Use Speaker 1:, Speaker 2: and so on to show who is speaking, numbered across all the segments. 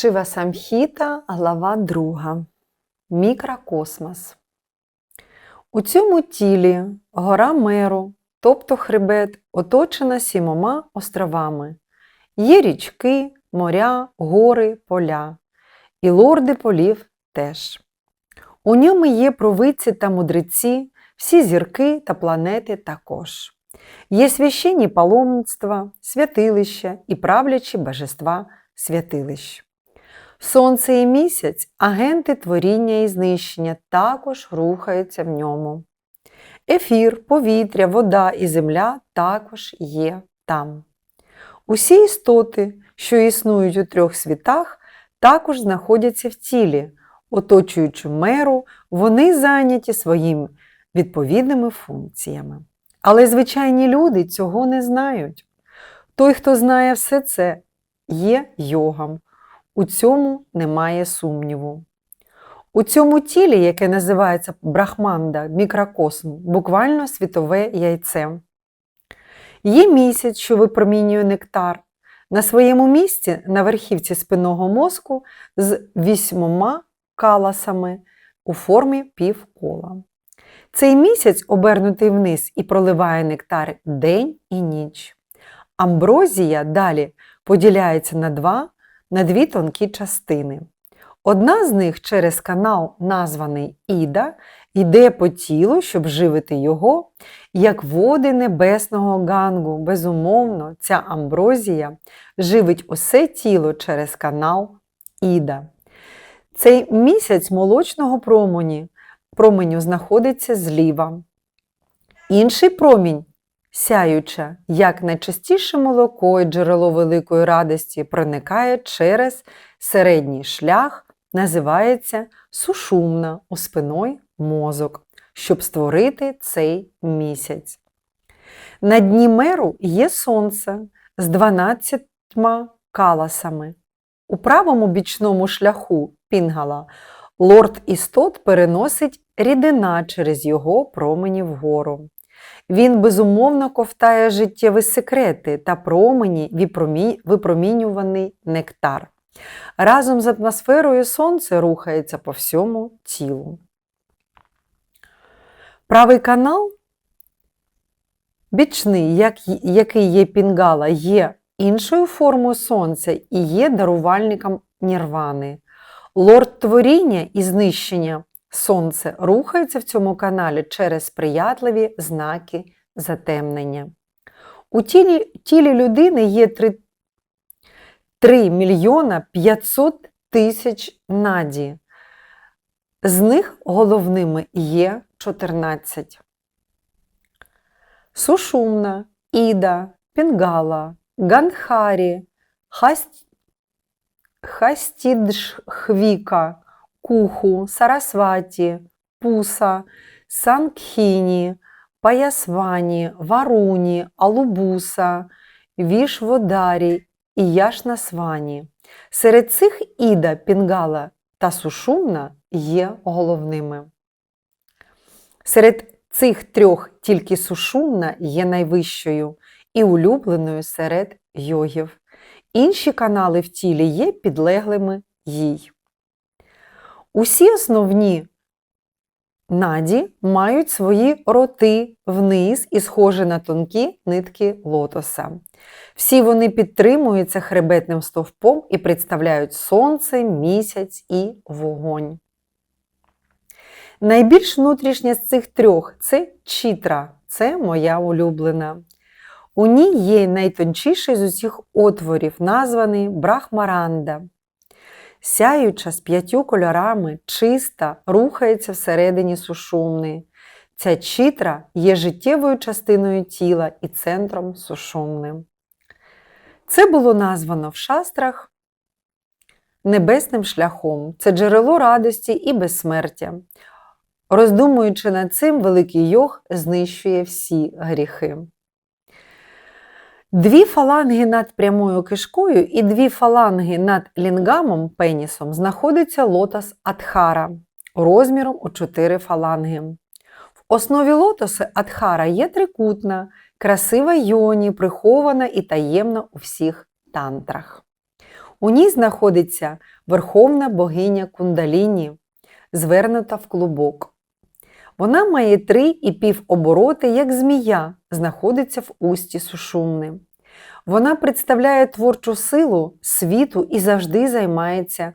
Speaker 1: Шива Самхіта, глава 2. Мікрокосмос. У цьому тілі гора Меру, тобто хребет, оточена сімома островами. Є річки, моря, гори, поля. І лорди полів теж. У ньому є провидці та мудреці, всі зірки та планети також. Є священні паломництва, святилища і правлячі божества святилищ. Сонце і місяць, агенти творіння і знищення, також рухаються в ньому. Ефір, повітря, вода і земля також є там. Усі істоти, що існують у трьох світах, також знаходяться в тілі, оточуючи меру, вони зайняті своїми відповідними функціями. Але звичайні люди цього не знають. Той, хто знає все це, є йогом. У цьому немає сумніву. У цьому тілі, яке називається брахманда, мікрокосм, буквально світове яйце. Є місяць, що випромінює нектар. На своєму місці на верхівці спинного мозку з вісьмома каласами у формі півкола. Цей місяць обернутий вниз і проливає нектар день і ніч. Амброзія далі поділяється на два на дві тонкі частини. Одна з них через канал, названий Іда, йде по тілу, щоб живити його, як води небесного гангу. Безумовно, ця амброзія живить усе тіло через канал Іда. Цей місяць молочного промені, променю знаходиться зліва. Інший промінь сяюча, як найчастіше молоко і джерело великої радості проникає через середній шлях, називається сушумна у спиной мозок, щоб створити цей місяць. На дні меру є сонце з 12 каласами. У правому бічному шляху пінгала лорд істот переносить рідина через його промені вгору. Він безумовно ковтає життєві секрети та промені випромінюваний нектар. Разом з атмосферою сонце рухається по всьому тілу. Правий канал, бічний, який є пінгала, є іншою формою сонця і є дарувальником нірвани. Лорд творіння і знищення Сонце рухається в цьому каналі через сприятливі знаки затемнення. У тілі тілі людини є 3, 3 мільйона 500 тисяч наді. З них головними є 14. Сушумна, Іда, Пінгала, Ганхарі, Хаст... Хастіджхвіка, Куху, Сарасваті, Пуса, Санкхіні, Паясвані, Варуні, Алубуса, Вішводарі і Яшнасвані. Серед цих Іда, Пінгала та Сушумна є головними. Серед цих трьох тільки Сушумна є найвищою і улюбленою серед йогів. Інші канали в тілі є підлеглими їй. Усі основні наді мають свої роти вниз і схожі на тонкі нитки лотоса. Всі вони підтримуються хребетним стовпом і представляють сонце, місяць і вогонь. Найбільш внутрішня з цих трьох це чітра, це моя улюблена. У ній є найтончіший з усіх отворів, названий Брахмаранда сяюча з п'ятью кольорами, чиста, рухається всередині сушумни. Ця чітра є життєвою частиною тіла і центром сушумним. Це було названо в шастрах небесним шляхом, це джерело радості і безсмертя. Роздумуючи над цим, великий йог знищує всі гріхи. Дві фаланги над прямою кишкою і дві фаланги над лінгамом пенісом знаходиться лотос Адхара розміром у 4 фаланги. В основі лотоса Адхара є трикутна, красива йоні, прихована і таємна у всіх тантрах. У ній знаходиться верховна богиня Кундаліні, звернута в клубок. Вона має три і пів обороти, як змія, знаходиться в усті сушумни. Вона представляє творчу силу світу і завжди займається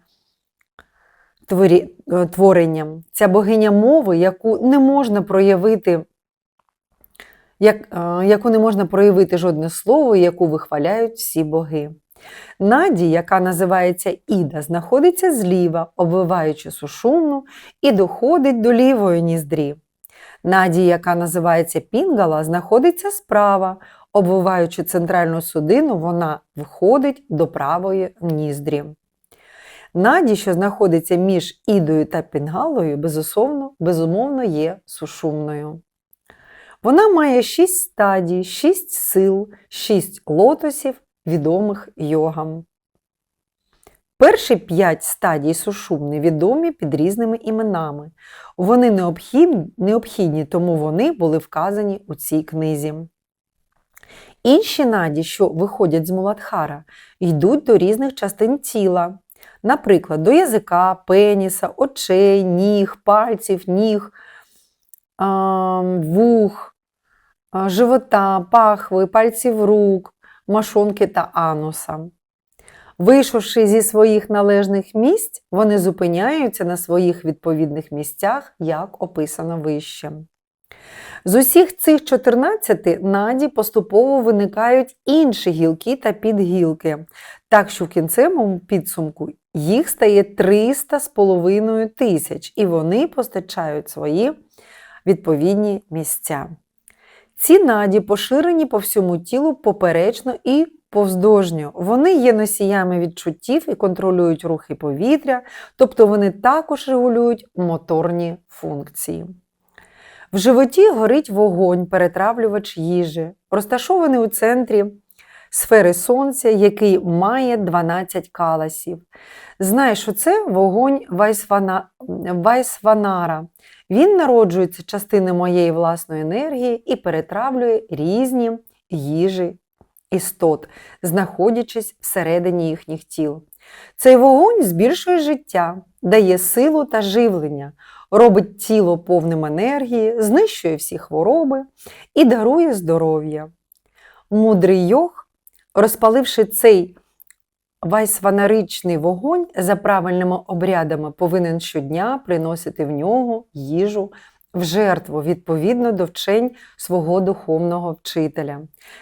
Speaker 1: творі- е, творенням. Ця богиня мови, яку не можна проявити, як, е, яку не можна проявити жодне слово, яку вихваляють всі боги. Наді, яка називається Іда, знаходиться зліва, обвиваючи сушумну, і доходить до лівої ніздрі. Наді, яка називається Пінгала, знаходиться справа, обвиваючи центральну судину, вона входить до правої ніздрі. Наді, що знаходиться між ідою та пінгалою, безусловно, безумовно є сушумною. Вона має шість стадій, шість сил, шість лотосів, відомих йогам. Перші п'ять стадій сушумни відомі під різними іменами. Вони необхідні, тому вони були вказані у цій книзі. Інші наді, що виходять з Муладхара, йдуть до різних частин тіла, наприклад, до язика, пеніса, очей, ніг, пальців, ніг, вух, живота, пахви, пальців рук, машонки та ануса. Вийшовши зі своїх належних місць, вони зупиняються на своїх відповідних місцях, як описано вище. З усіх цих 14 наді поступово виникають інші гілки та підгілки, так що в кінцевому підсумку їх стає 300 з половиною тисяч, і вони постачають свої відповідні місця. Ці наді поширені по всьому тілу поперечно і повздовжньо. Вони є носіями відчуттів і контролюють рухи повітря, тобто вони також регулюють моторні функції. В животі горить вогонь, перетравлювач їжі, розташований у центрі сфери сонця, який має 12 каласів. Знай, що це вогонь Вайсвана... Вайсванара. Він народжується частини моєї власної енергії і перетравлює різні їжі істот, знаходячись всередині їхніх тіл. Цей вогонь збільшує життя, дає силу та живлення, робить тіло повним енергії, знищує всі хвороби і дарує здоров'я. Мудрий йог, розпаливши цей вайсванаричний вогонь за правильними обрядами, повинен щодня приносити в нього їжу в жертву відповідно до вчень свого духовного вчителя.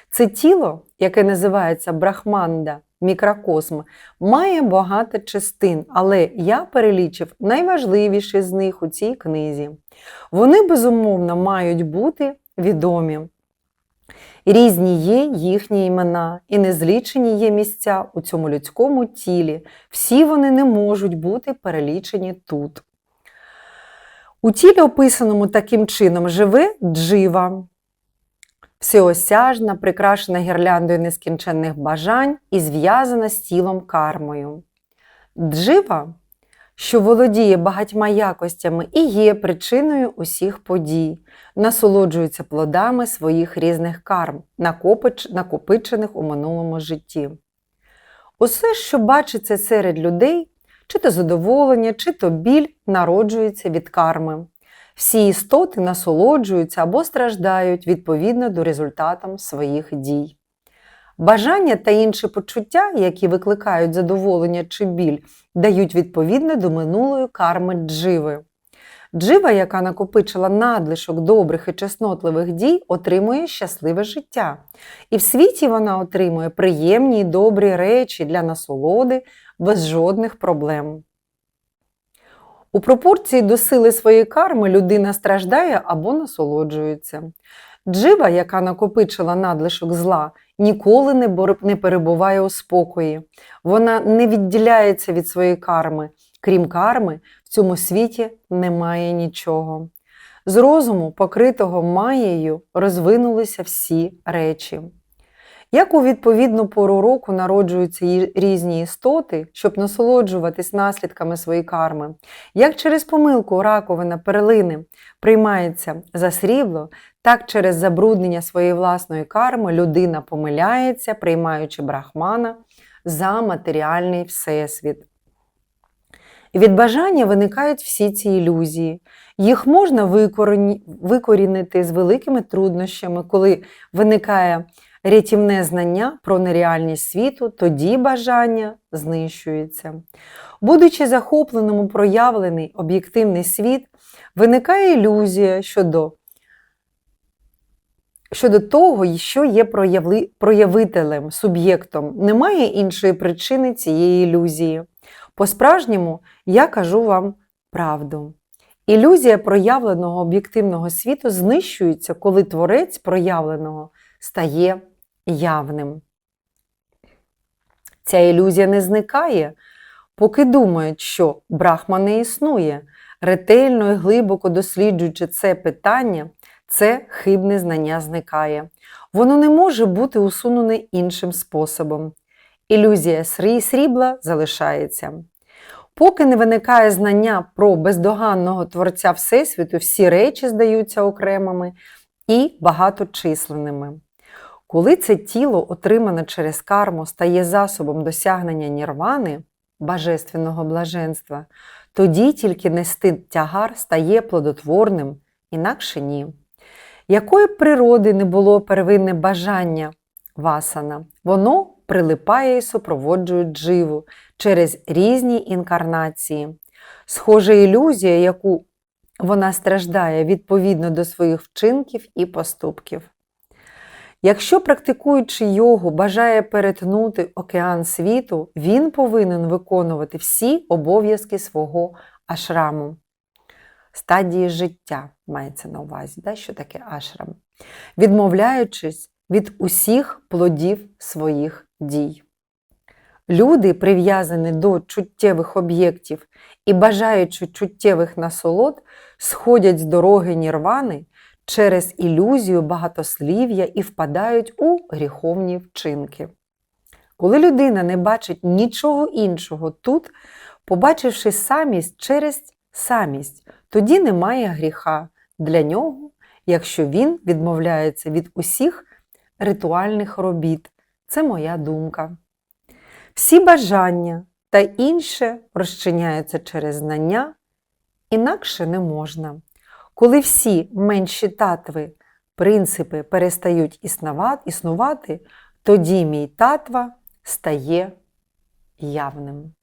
Speaker 1: Це тіло, яке називається брахманда, мікрокосм, має багато частин, але я перелічив найважливіші з них у цій книзі. Вони, безумовно, мають бути відомі. Різні є їхні імена, і незлічені є місця у цьому людському тілі. Всі вони не можуть бути перелічені тут. У тілі, описаному таким чином, живе джива, всеосяжна, прикрашена гірляндою нескінченних бажань і зв'язана з тілом кармою. Джива, що володіє багатьма якостями і є причиною усіх подій, насолоджується плодами своїх різних карм, накопичених у минулому житті. Усе, що бачиться серед людей, чи то задоволення, чи то біль народжується від карми. Всі істоти насолоджуються або страждають відповідно до результатам своїх дій. Бажання та інші почуття, які викликають задоволення чи біль, дають відповідно до минулої карми дживи. Джива, яка накопичила надлишок добрих і чеснотливих дій, отримує щасливе життя. І в світі вона отримує приємні й добрі речі для насолоди без жодних проблем. У пропорції до сили своєї карми людина страждає або насолоджується. Джива, яка накопичила надлишок зла, ніколи не перебуває у спокої. Вона не відділяється від своєї карми. Крім карми, в цьому світі немає нічого. З розуму, покритого маєю, розвинулися всі речі. Як у відповідну пору року народжуються різні істоти, щоб насолоджуватись наслідками своєї карми, як через помилку раковина перлини приймається за срібло, так через забруднення своєї власної карми людина помиляється, приймаючи брахмана за матеріальний всесвіт. Від бажання виникають всі ці ілюзії. Їх можна викорінити з великими труднощами, коли виникає рятівне знання про нереальність світу, тоді бажання знищується. Будучи захопленим у проявлений об'єктивний світ, виникає ілюзія щодо, щодо того, що є проявли, проявителем, суб'єктом. Немає іншої причини цієї ілюзії. По-справжньому я кажу вам правду. Ілюзія проявленого об'єктивного світу знищується, коли творець проявленого стає явним. Ця ілюзія не зникає, поки думають, що брахма не існує. Ретельно і глибоко досліджуючи це питання, це хибне знання зникає. Воно не може бути усунене іншим способом. Ілюзія срі- срібла залишається. Поки не виникає знання про бездоганного Творця Всесвіту, всі речі здаються окремими і багаточисленними. Коли це тіло, отримане через карму, стає засобом досягнення нірвани, божественного блаженства, тоді тільки нести тягар стає плодотворним, інакше ні. Якої природи не було первинне бажання васана, воно прилипає і супроводжує дживу через різні інкарнації. Схожа ілюзія, яку вона страждає відповідно до своїх вчинків і поступків. Якщо практикуючи йогу бажає перетнути океан світу, він повинен виконувати всі обов'язки свого ашраму. Стадії життя мається на увазі, да? що таке ашрам, відмовляючись від усіх плодів своїх дій. Люди, прив'язані до чуттєвих об'єктів і бажаючи чуттєвих насолод, сходять з дороги нірвани через ілюзію багатослів'я і впадають у гріховні вчинки. Коли людина не бачить нічого іншого тут, побачивши самість через самість, тоді немає гріха для нього, якщо він відмовляється від усіх ритуальних робіт. Це моя думка. Всі бажання та інше розчиняються через знання, інакше не можна. Коли всі менші татви, принципи перестають існувати, тоді мій татва стає явним.